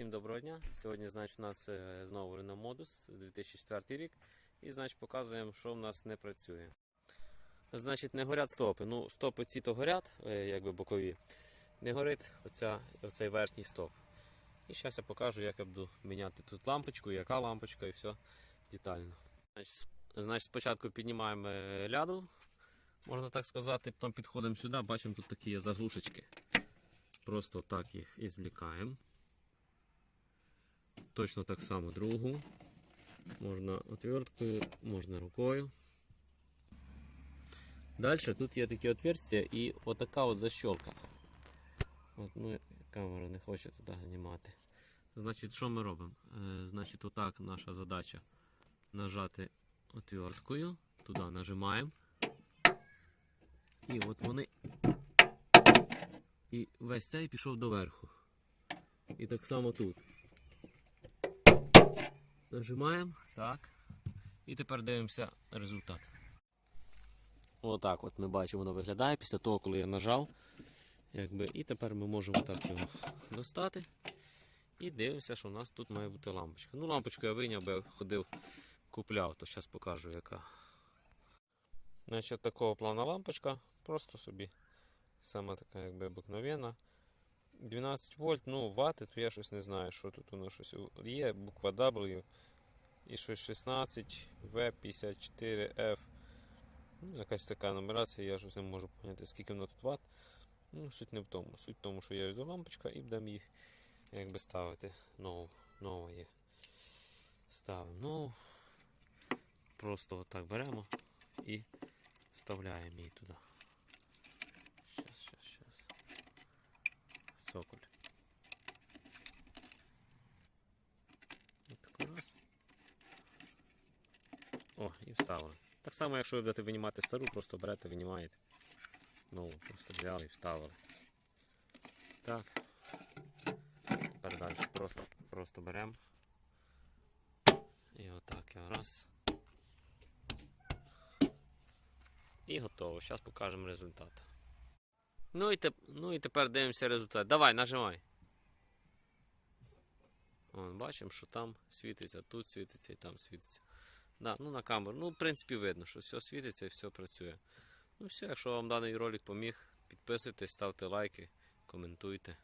Всім доброго дня. Сьогодні, значить, у нас е, знову Renault Modus 2004 рік. І, значить, показуємо, що в нас не працює. Значить, не горять стопи. Ну, стопи ці то горять, е, якби бокові. Не горить оця, оцей верхній стоп. І зараз я покажу, як я буду міняти тут лампочку, яка лампочка і все детально. Значить, спочатку піднімаємо е, ляду, можна так сказати, потім підходимо сюди, бачимо, тут такі є заглушечки. Просто так їх і. Точно так само другу. Можна отверткою, можна рукою. Далі тут є такі отверстия і отака от защолка. От, ну, камера не хоче туди знімати. Значить, що ми робимо? Е, значить, отак наша задача нажати отверткою. Туди нажимаємо. І от вони. І весь цей пішов доверху. І так само тут. Нажимаємо. Так. І тепер дивимося результат. Отак от ми бачимо, воно виглядає після того, коли я нажав. Якби, і тепер ми можемо так його достати. І дивимося, що у нас тут має бути лампочка. Ну, лампочку я вийняв, бо я ходив, купляв, то зараз покажу яка. Значить, такого плана лампочка, просто собі. Саме така, якби обикновена. 12 вольт, ну, вати, то я щось не знаю, що тут воно щось є. Буква W і щось 16 V54F. Ну, якась така нумерація, я щось не можу поняти, скільки воно тут ват. Ну, суть не в тому. Суть в тому, що є ось лампочка і будемо її якби ставити нову. Нова є. Ставимо нову. Просто отак беремо і вставляємо її туди. Цоколь. Отак раз. О, і вставили. Так само, якщо ви будете винімати стару, просто берете, винімаєте. Нову просто взяли і вставили. Так. Тепер далі просто, просто беремо. І отак я раз. І готово. Зараз покажемо результат. Ну і, теп... ну і тепер дивимося результат. Давай, нажимай. Вон, бачимо, що там світиться, тут світиться і там світиться. Да, ну на камеру. Ну, в принципі, видно, що все світиться і все працює. Ну все, якщо вам даний ролик поміг, підписуйтесь, ставте лайки, коментуйте.